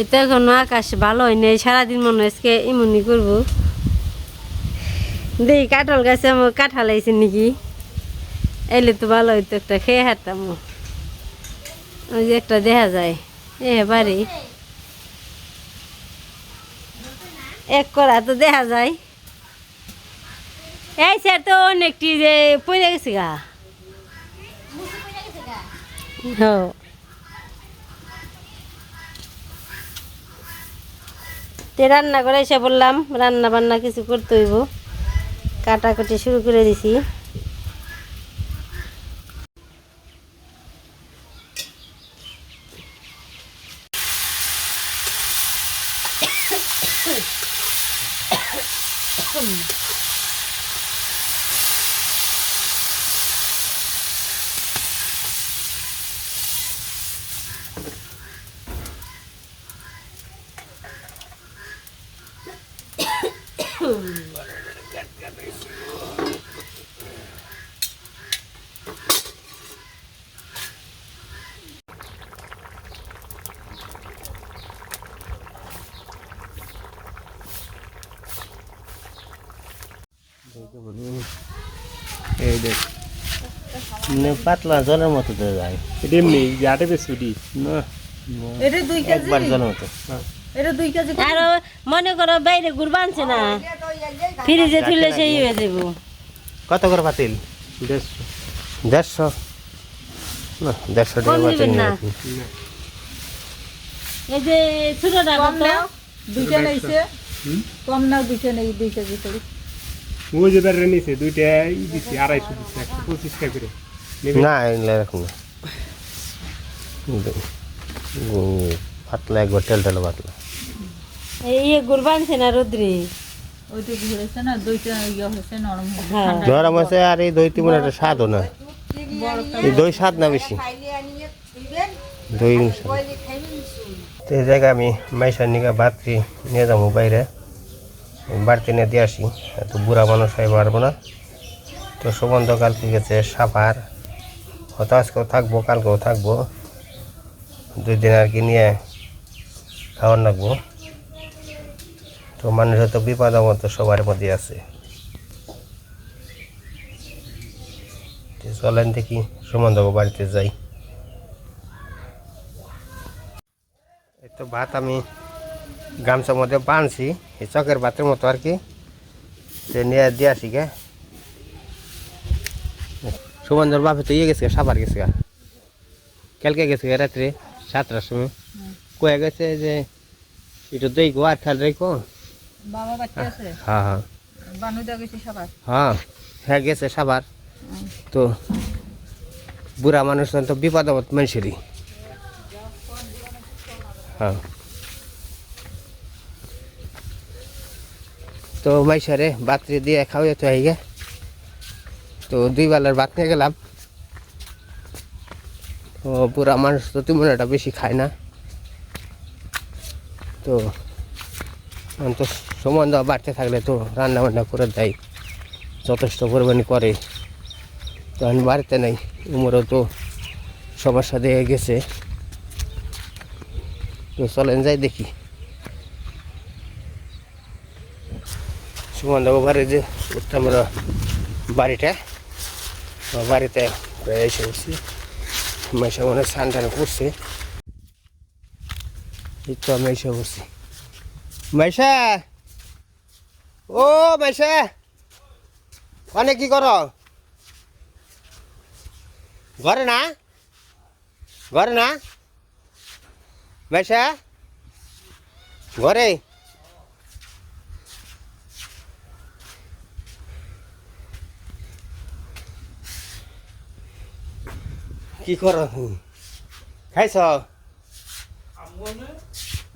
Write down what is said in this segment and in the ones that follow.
এটা এখনও আকাশ ভালো হয় নাই সারাদিন মনে আজকে এমনই করব। দেখি কাঁঠাল গাছে আমার কাঁঠাল আইছে নাকি? এলে তো ভালো হইতো একটা খেয়ে হারতাম ওই যে একটা দেখা যায় এ বাড়ি। এক করা তো দেখা যায়। এই স্যার তো অনেকটি যে পড়ে গেছে গা? হ্যাঁ। তে রান্না করে এসে বললাম রান্না বান্না কিছু করতে হইব। কাটাকুটি শুরু করে দিছি। এই দেখ মানে পাতলা জলের মতো তো যায় এটা এমনি জাটে বেশ ছুটি না এটা দুই কেজি একবার জলের মতো এটা দুই কেজি আর মনে করো বাইরে গুড় বানছে না ফ্রিজে তুললে সেই হয়ে যাব কত করে পাতিল দেড়শো। দেড়শো? না দেড়শো টাকা পাতিল না? এই যে ছোটটা কত দুইটা নেইছে। কম নাও দুইটা নেই দুই কেজি করে। ওই যে বেড়ে নিছে দুইটা ই দিচ্ছে আড়াইশো দিচ্ছে একশো পঁচিশ টাকা করে। না এগুলো না। পাতলা একবার তেল তেল পাতলা। এই গুড় বানছে না রোদ্রে? ইয়ে হয়েছে নরম হয়েছে হ্যাঁ। আছে আর এই দই তেমন একটা স্বাদও না। এই দই স্বাদ না বেশি। দই। তো এই জায়গায় আমি মাইশার নিকা বাতরি নিয়ে যাব বাইরে। বাড়িতে নিয়ে দিয়ে আসি। এত বুড়া মানুষ হয় পারব না। তো সুগন্ধ কালকে গেছে সাফার। হয়তো আজকেও থাকব কালকেও থাকব। দুই দিন আর কি নিয়ে খাওয়ার লাগবো তো মানুষের হয়তো বিপদ মতো সবার মধ্যে আছে। চলেন দেখি সুমন্ত বাড়িতে যাই। এই তো ভাত আমি গামছার মধ্যে বাঁধছি এই চকের ভাতের মতো আর কি। সে নিয়ে দিয়ে আসি গে। সুমন্দর বাপে তো ইয়ে গেছে গা, সাবার গেছে গা। কালকে গেছে গা রাত্রে সাতটার সময়। কয়ে গেছে যে একটু দই গো আর খেয়াল রেখো বাবা বাচ্চা আছে? হ্যাঁ হ্যাঁ দা গেছে সবার? হ্যাঁ হ্যাঁ গেছে সাবার। তো বুড়া মানুষ তো বিপদ আপদ মানুষেরই। হ্যাঁ। তো মাইসারে বাতরে দিয়ে খাওয়াই তো আইগে। তো দুই বেলার ভাত নিয়ে গেলাম। তো বুড়া মানুষ তো তেমন একটা বেশি খায় না। তো তো সম্বন্ধ বাড়তে থাকলে তো রান্না বান্না করে দেয়, যথেষ্ট পরিমাণে করে। তো আমি বাড়িতে নেই, উমরও তো সবার সাথে গেছে। তো চলেন যাই দেখি। সুমন বাড়ি যে উঠতে আমরা বাড়িটা, বাড়িতে প্রায় এসে উঠছি। মনে স্নান টান করছে। এই তো আমি এসে বসছি মাইশা ও মাইশা অনেক কি করো ঘরে না ঘরে না মাইশা ঘরে কি করো তুমি? খাইছ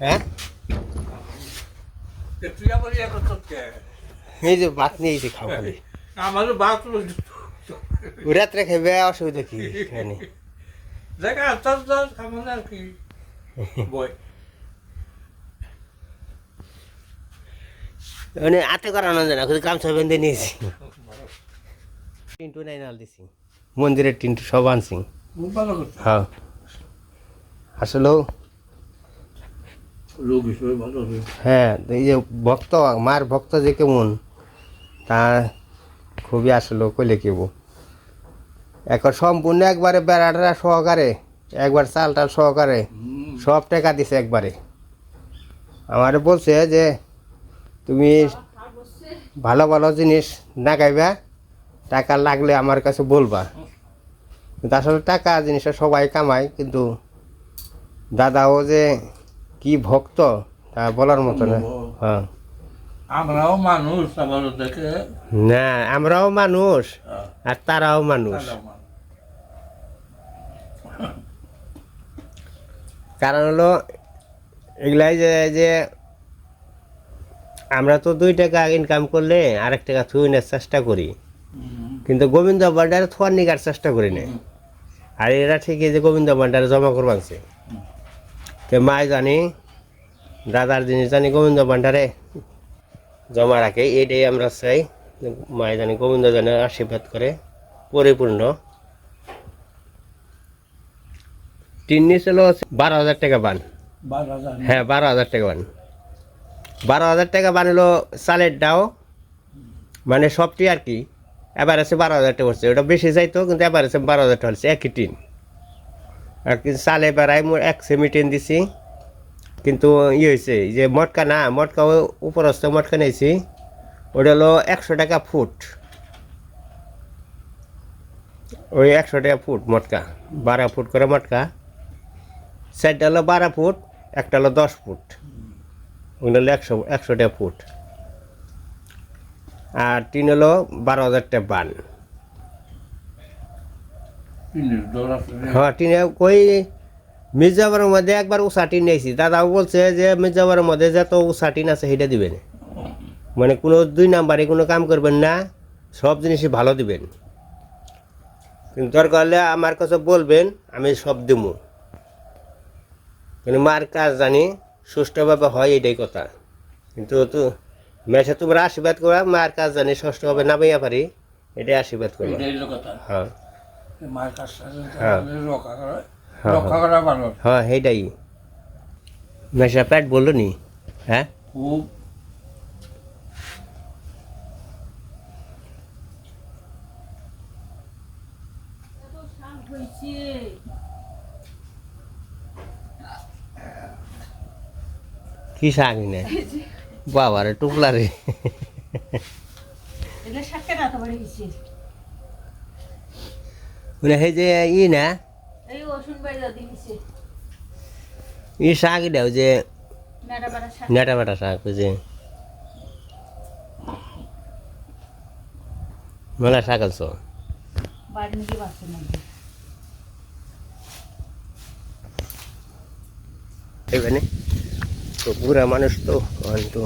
হ্যাঁ? এই যে ভাত নিয়ে এসে খাও খালি। আমারও বাথ রাত্রে খাইবে অসুবিধা কি? এখানে। জায়গা আস্তে আস্তে খাব না আর কি। বই মানে হাতে করানো যায় না বেঁধে নিয়েছি। টিন্টু নাই নাল দিছি। মন্দিরের টিন্টু সব আনছি। হ্যাঁ। আসলেও রোগ হিসেবে ভালো হবে। হ্যাঁ এই যে ভক্ত মার ভক্ত যে কেমন তা খুবই আসলো কইলে কেব এখন সম্পূর্ণ একবারে বেড়াটা সহকারে একবার চাল টাল সহকারে সব টাকা দিছে একবারে। আমার বলছে যে তুমি ভালো ভালো জিনিস না গাইবা টাকা লাগলে আমার কাছে বলবা। কিন্তু আসলে টাকা জিনিসটা সবাই কামায় কিন্তু দাদাও যে কি ভক্ত? তা বলার মতো না। হ্যাঁ। আমরাও মানুষ আবার দেখে না আমরাও মানুষ হ্যাঁ, আর তারাও মানুষ। কারণ হলো এগুলাই যে যে আমরা তো দুই টাকা ইনকাম করলে আর আরেক টাকা থুইনের চেষ্টা করি। কিন্তু গোবিন্দ ভান্ডারে থোয়ার নিকার চেষ্টা করি না। আর এরা ঠিকই যে গোবিন্দ ভান্ডারে জমা করবানছে। তো মায় জানি দাদার জিনিস জানি গোবিন্দ ভান্ডারে জমা রাখে এটাই আমরা চাই মায় জানি গোবিন্দ জানে আশীর্বাদ করে পরিপূর্ণ টিন্নি ছিল বারো হাজার টাকা বান। হ্যাঁ বারো হাজার টাকা বান। বারো হাজার টাকা বানালো চালের ডাও মানে সবটি আর কি। এবার আছে বারো হাজার টাকা পড়ছে ওটা বেশি যাইতো কিন্তু এবার আছে বারো হাজার টাকা হচ্ছে একই টিন। আর চালে বেড়াই মোট এক সেমি টিন দিছি। কিন্তু ই হয়েছে যে মটকা না, মটকা উপরস্থ মটকা নিয়েছি ওটা হলো একশো টাকা ফুট। ওই একশো টাকা ফুট মটকা বারো ফুট করে মটকা। সাইডটা হলো বারো ফুট একটা হলো দশ ফুট। ওগুলো হলো একশো একশো টাকা ফুট। আর তিন হলো বারো হাজার টাকা বান। হ্যাঁ টিনে কই মির্জাবারের মধ্যে একবার উষা টিন নিয়েছি। দাদাও বলছে যে মির্জাবারের মধ্যে যত উষা টিন আছে সেটা দিবেন। মানে কোনো দুই নাম্বারে কোনো কাম করবেন না সব জিনিসই ভালো দিবেন। কিন্তু দরকার হলে আমার কাছে বলবেন আমি সব দেবো কিন্তু মার কাজ জানি সুষ্ঠুভাবে হয় এটাই কথা। কিন্তু তো মেসে তোমরা আশীর্বাদ করা মার কাজ জানি সুষ্ঠুভাবে নামাইয়া পারি এটাই আশীর্বাদ করবা হ্যাঁ। মায়ের কাছ থেকে হ্যাঁ। রক্ষা করা হ্যাঁ, রক্ষা করা ভালো। হ্যাঁ সেইটাই। মেশা প্যাট বলল নি? হ্যাঁ? খুব। কি শাক নে বাবা রে টুকলা রে। এটা শাকের বাড়ি গেছে মানে সেই যে ই না ই শাক দেও যে শাক নেটা বেটা শাক যে মেলা শাক এখানে তো বুড়া মানুষ তো তো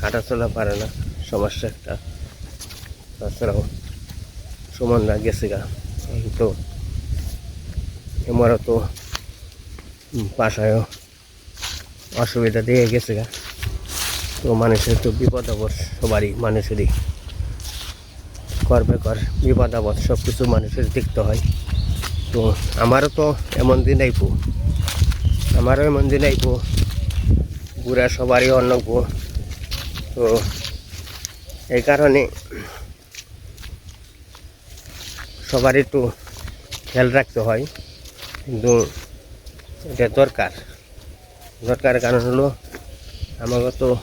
হাঁটা চলা পারে না সমস্যা একটা তাছাড়াও সমান না গেছে গা তো আমারও তো উম, বাসায়ও অসুবিধা দিয়ে গেছে গা। তো মানুষের তো বিপদ আপদ সবারই মানুষেরই। করবে কর বিপদ আপদ সব কিছু মানুষের দেখতে হয়। তো আমারও তো এমন দিন আইপো আমারও এমন দিন আইপো বুড়া সবারই অন্নব তো এই কারণে সবারই একটু খেয়াল রাখতে হয়। কিন্তু এটা দরকার। দরকার কারণ হলো আমাকে তো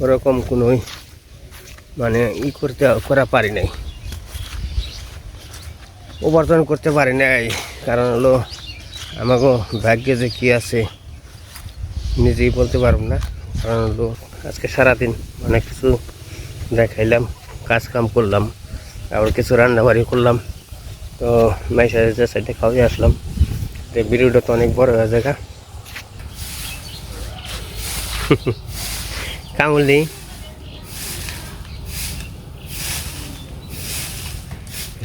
ওরকম কোনোই মানে ই করতে, করা পারি নাই। উপার্জন করতে পারি নাই। কারণ হলো আমাকে ভাগ্যে যে কী আছে, নিজেই বলতে পারব না। কারণ হলো, আজকে সারাদিন অনেক কিছু দেখাইলাম কাজ কাম করলাম। আবার কিছু রান্না রান্নাবাড়ি করলাম। তো মাইসা যে সাইডে খাওয়াই আসলাম। তো ভিডিওটা তো অনেক বড় হয়ে জায়গা কামুল নেই।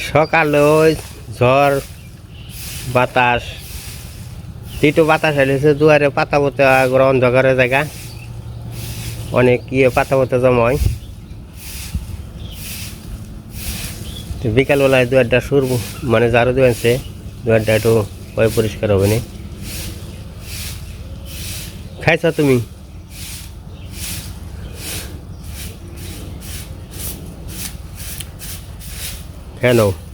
সকালে ওই ঝড়, বাতাস, তিটো বাতাস এলেছে, দুয়ারে পাতা পতে অন্ধকারের জায়গা। অনেক ইয়ে পাতা পতে জমা হয়। বিকালবেলায় দু একটা সুর মানে জারু দু দু একটা একটু ভয় পরিষ্কার হবে না। খাইছ তুমি? হ্যাঁ নাও।